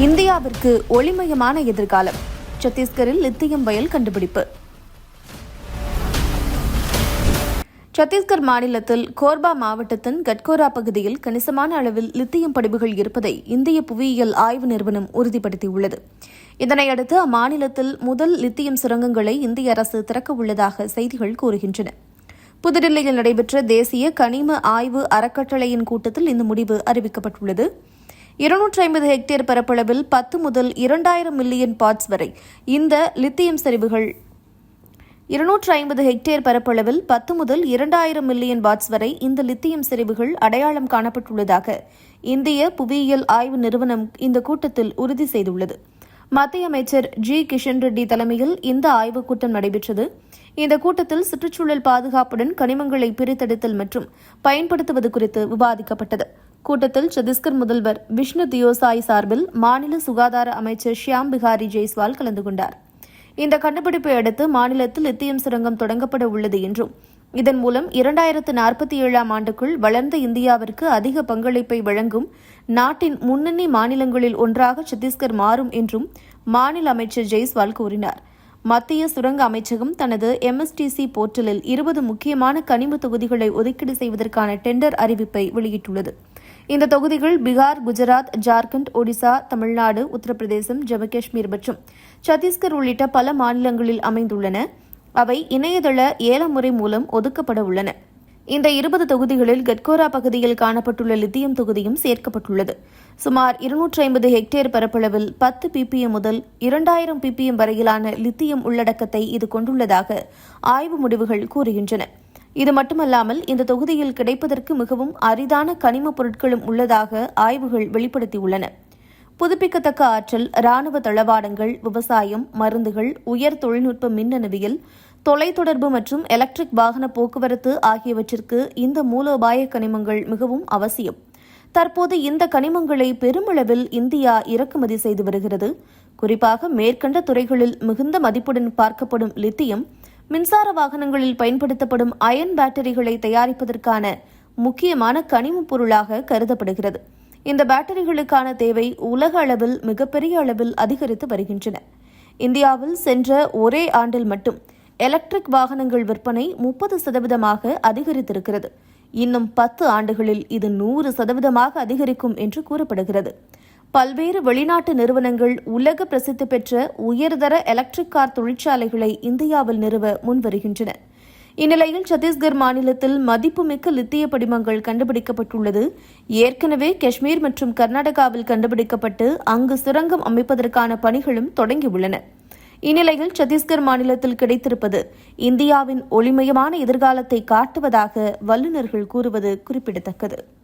இந்தியாவிற்கு ஒளிமயமான எதிர்காலம். சத்தீஸ்கரில் லித்தியம் வயல் கண்டுபிடிப்பு. சத்தீஸ்கர் மாநிலத்தில் கோர்பா மாவட்டத்தின் கட்கோரா பகுதியில் கணிசமான அளவில் லித்தியம் படிவுகள் இருப்பதை இந்திய புவியியல் ஆய்வு நிறுவனம் உறுதிப்படுத்தியுள்ளது. இதனையடுத்து அம்மாநிலத்தில் முதல் லித்தியம் சுரங்கங்களை இந்திய அரசு திறக்க உள்ளதாக செய்திகள் கூறுகின்றன. புதுடில்லியில் நடைபெற்ற தேசிய கனிம ஆய்வு அறக்கட்டளையின் கூட்டத்தில் இந்த முடிவு அறிவிக்கப்பட்டுள்ளது. இருநூற்றி ஐம்பது ஹெக்டேர் பரப்பளவில் பத்து முதல் இரண்டாயிரம் மில்லியன் பாட்ஸ் வரை இந்த லித்தியம் சரிவுகள். இருநூற்று ஐம்பது ஹெக்டேர் பரப்பளவில் பத்து முதல் இரண்டாயிரம் மில்லியன் பாட்ஸ் வரை இந்த லித்தியம் செறிவுகள் அடையாளம் காணப்பட்டுள்ளதாக இந்திய புவியியல் ஆய்வு நிறுவனம் இந்த கூட்டத்தில் உறுதி செய்துள்ளது. மத்திய அமைச்சர் ஜி. கிஷன் ரெட்டி தலைமையில் இந்த ஆய்வுக் கூட்டம் நடைபெற்றது. இந்த கூட்டத்தில் சுற்றுச்சூழல் பாதுகாப்புடன் கனிமங்களை பிரித்தெடுத்தல் மற்றும் பயன்படுத்துவது குறித்து விவாதிக்கப்பட்டது. கூட்டத்தில் சத்தீஸ்கர் முதல்வர் விஷ்ணு தியோசாய் சார்பில் மாநில சுகாதார அமைச்சர் ஷியாம் பிகாரி ஜெய்ஸ்வால் கலந்து கொண்டார். இந்த கண்டுபிடிப்பை அடுத்து மாநிலத்தில் லித்தியம் சுரங்கம் தொடங்கப்பட உள்ளது என்றும் இதன் மூலம் இரண்டாயிரத்து நாற்பத்தி ஏழாம் ஆண்டுக்குள் வளர்ந்த இந்தியாவிற்கு அதிக பங்களிப்பை வழங்கும் நாட்டின் முன்னணி மாநிலங்களில் ஒன்றாக சத்தீஸ்கர் மாறும் என்றும் மாநில அமைச்சர் ஜெய்ஸ்வால் கூறினார். மத்திய சுரங்க அமைச்சகம் தனது எம்எஸ்டிசி போர்ட்டலில் இருபது முக்கியமான கனிம தொகுதிகளை ஒதுக்கீடு செய்வதற்கான டெண்டர் அறிவிப்பை வெளியிட்டுள்ளது. இந்த தொகுதிகள் பீகார் குஜராத் ஜார்க்கண்ட் ஒடிசா தமிழ்நாடு உத்தரப்பிரதேசம் ஜம்மு காஷ்மீர் மற்றும் சத்தீஸ்கர் உள்ளிட்ட பல மாநிலங்களில் அமைந்துள்ளன. அவை இணையதள ஏலமுறை மூலம் ஒதுக்கப்பட உள்ளன. இந்த இருபது தொகுதிகளில் கட்கோரா பகுதியில் காணப்பட்டுள்ள லித்தியம் தொகுதியும் சேர்க்கப்பட்டுள்ளது. சுமார் இருநூற்றி ஐம்பது ஹெக்டேர் பரப்பளவில் பத்து பிபிஎம் முதல் இரண்டாயிரம் பிபிஎம் வரையிலான லித்தியம் உள்ளடக்கத்தை இது கொண்டுள்ளதாக ஆய்வு முடிவுகள் கூறுகின்றன. இது மட்டுமல்லாமல் இந்த தொகுதியில் கிடைப்பதற்கு மிகவும் அரிதான கனிமப் பொருட்களும் உள்ளதாக ஆய்வுகள் வெளிப்படுத்தியுள்ளன. புதுப்பிக்கத்தக்க ஆற்றல் ராணுவ தளவாடங்கள் விவசாயம் மருந்துகள் உயர் தொழில்நுட்ப மின்னணுவியல் தொலைத்தொடர்பு மற்றும் எலக்ட்ரிக் வாகன போக்குவரத்து ஆகியவற்றிற்கு இந்த மூலோபாய கனிமங்கள் மிகவும் அவசியம். தற்போது இந்த கனிமங்களை பெருமளவில் இந்தியா இறக்குமதி செய்து வருகிறது. குறிப்பாக மேற்கண்ட துறைகளில் மிகுந்த மதிப்புடன் பார்க்கப்படும் லித்தியம் மின்சார வாகனங்களில் பயன்படுத்தப்படும் அயன் பேட்டரிகளை தயாரிப்பதற்கான முக்கியமான கனிமப் பொருளாக கருதப்படுகிறது. இந்த பேட்டரிகளுக்கான தேவை உலக அளவில் மிகப்பெரிய அளவில் அதிகரித்து வருகின்றன. இந்தியாவில் சென்ற ஒரே ஆண்டில் மட்டும் எலக்ட்ரிக் வாகனங்கள் விற்பனை முப்பது சதவீதமாக அதிகரித்திருக்கிறது. இன்னும் பத்து ஆண்டுகளில் இது நூறு சதவீதமாக அதிகரிக்கும் என்று கூறப்படுகிறது. பல்வேறு வெளிநாட்டு நிறுவனங்கள் உலக பிரசித்தி பெற்ற உயர்தர எலக்ட்ரிக் கார் தொழிற்சாலைகளை இந்தியாவில் நிறுவ முன்வருகின்றன. இந்நிலையில் சத்தீஸ்கர் மாநிலத்தில் மதிப்புமிக்க லித்திய படிமங்கள் கண்டுபிடிக்கப்பட்டுள்ளது. ஏற்கனவே காஷ்மீர் மற்றும் கர்நாடகாவில் கண்டுபிடிக்கப்பட்டு அங்கு சுரங்கம் அமைப்பதற்கான பணிகளும் தொடங்கியுள்ளன. இந்நிலையில் சத்தீஸ்கர் மாநிலத்தில் கிடைத்திருப்பது இந்தியாவின் ஒளிமயமான எதிர்காலத்தை காட்டுவதாக வல்லுநர்கள் கூறுவது குறிப்பிடத்தக்கது.